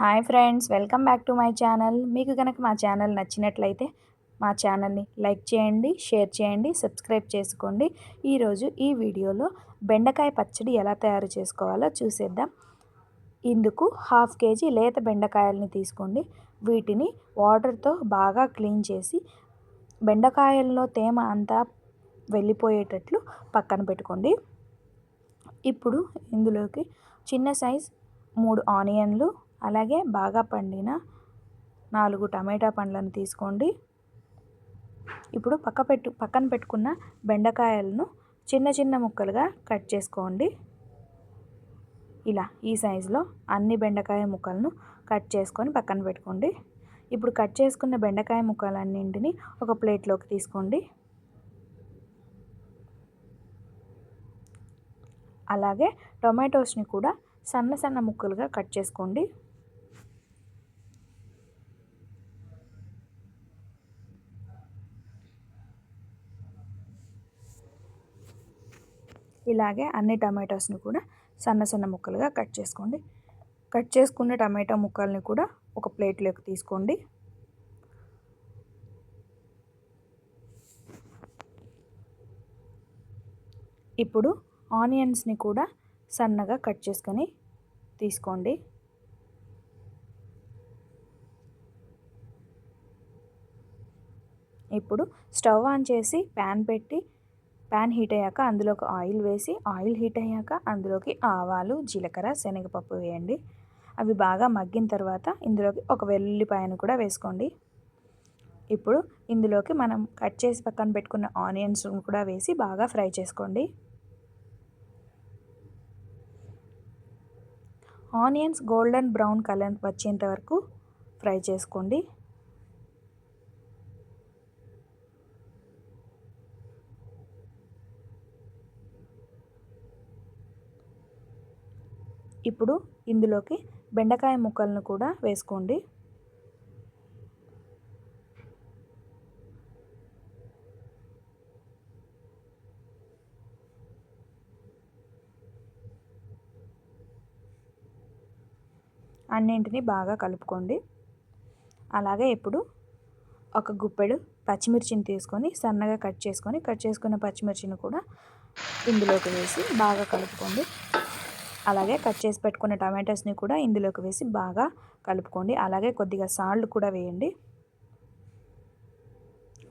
Hi friends welcome back to my channel. మీకు కనుక మా ఛానల్ నచ్చినట్లయితే మా ఛానల్ని లైక్ చేయండి షేర్ చేయండి సబ్స్క్రైబ్ చేసుకోండి. ఈరోజు ఈ వీడియోలో బెండకాయ పచ్చడి ఎలా తయారు చేసుకోవాలో చూసేద్దాం. ఇందుకు హాఫ్ కేజీ లేత బెండకాయలని తీసుకోండి. వీటిని వాటర్తో బాగా క్లీన్ చేసి బెండకాయల్లో తేమ అంతా వెళ్ళిపోయేటట్లు పక్కన పెట్టుకోండి. ఇప్పుడు ఇందులోకి చిన్న సైజ్ మూడు ఆనియన్లు అలాగే బాగా పండిన నాలుగు టమాటా పండ్లను తీసుకోండి. ఇప్పుడు పక్క పెట్టు పక్కన పెట్టుకున్న బెండకాయలను చిన్న చిన్న ముక్కలుగా కట్ చేసుకోండి. ఇలా ఈ సైజులో అన్ని బెండకాయ ముక్కలను కట్ చేసుకొని పక్కన పెట్టుకోండి. ఇప్పుడు కట్ చేసుకున్న బెండకాయ ముక్కలన్నింటిని ఒక ప్లేట్లోకి తీసుకోండి. అలాగే టొమాటోస్ని కూడా సన్న సన్న ముక్కలుగా కట్ చేసుకోండి. ఇలాగే అన్ని టమాటోస్ని కూడా సన్న సన్న ముక్కలుగా కట్ చేసుకోండి. కట్ చేసుకున్న టమాటో ముక్కల్ని కూడా ఒక ప్లేట్లోకి తీసుకోండి. ఇప్పుడు ఆనియన్స్ని కూడా సన్నగా కట్ చేసుకొని తీసుకోండి. ఇప్పుడు స్టవ్ ఆన్ చేసి ప్యాన్ పెట్టి ప్యాన్ హీట్ అయ్యాక అందులోకి ఆయిల్ వేసి ఆయిల్ హీట్ అయ్యాక అందులోకి ఆవాలు జీలకర్ర శనగపప్పు వేయండి. అవి బాగా మగ్గిన తర్వాత ఇందులోకి ఒక వెల్లుల్లిపాయను కూడా వేసుకోండి. ఇప్పుడు ఇందులోకి మనం కట్ చేసి పక్కన పెట్టుకున్న ఆనియన్స్ కూడా వేసి బాగా ఫ్రై చేసుకోండి. ఆనియన్స్ గోల్డెన్ బ్రౌన్ కలర్ వచ్చేంత వరకు ఫ్రై చేసుకోండి. ఇప్పుడు ఇందులోకి బెండకాయ ముక్కలను కూడా వేసుకోండి. అన్నింటినీ బాగా కలుపుకోండి. అలాగే ఇప్పుడు ఒక గుప్పెడు పచ్చిమిర్చిని తీసుకొని సన్నగా కట్ చేసుకొని కట్ చేసుకున్న పచ్చిమిర్చిని కూడా ఇందులోకి వేసి బాగా కలుపుకోండి. అలాగే కట్ చేసి పెట్టుకున్న టమాటోస్ని కూడా ఇందులోకి వేసి బాగా కలుపుకోండి. అలాగే కొద్దిగా సాల్ట్ కూడా వేయండి.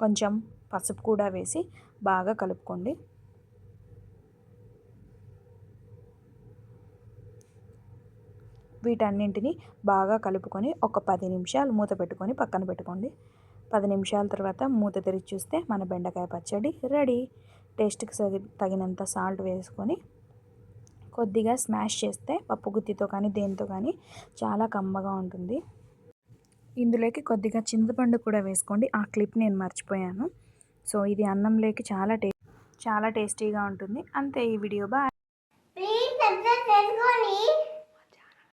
కొంచెం పసుపు కూడా వేసి బాగా కలుపుకోండి. వీటన్నింటిని బాగా కలుపుకొని ఒక పది నిమిషాలు మూత పెట్టుకొని పక్కన పెట్టుకోండి. పది నిమిషాల తర్వాత మూత తెరిచి చూస్తే మన బెండకాయ పచ్చడి రెడీ. టేస్ట్కి తగినంత సాల్ట్ వేసుకొని కొద్దిగా స్మాష్ చేస్తే పప్పు గుత్తితో కానీ దేంతో కానీ చాలా కమ్మగా ఉంటుంది. ఇందులోకి కొద్దిగా చింతపండు కూడా వేసుకోండి. ఆ క్లిప్ నేను మర్చిపోయాను. సో ఇది అన్నంలోకి చాలా టే చాలా టేస్టీగా ఉంటుంది. అంతే ఈ వీడియో బాయ్.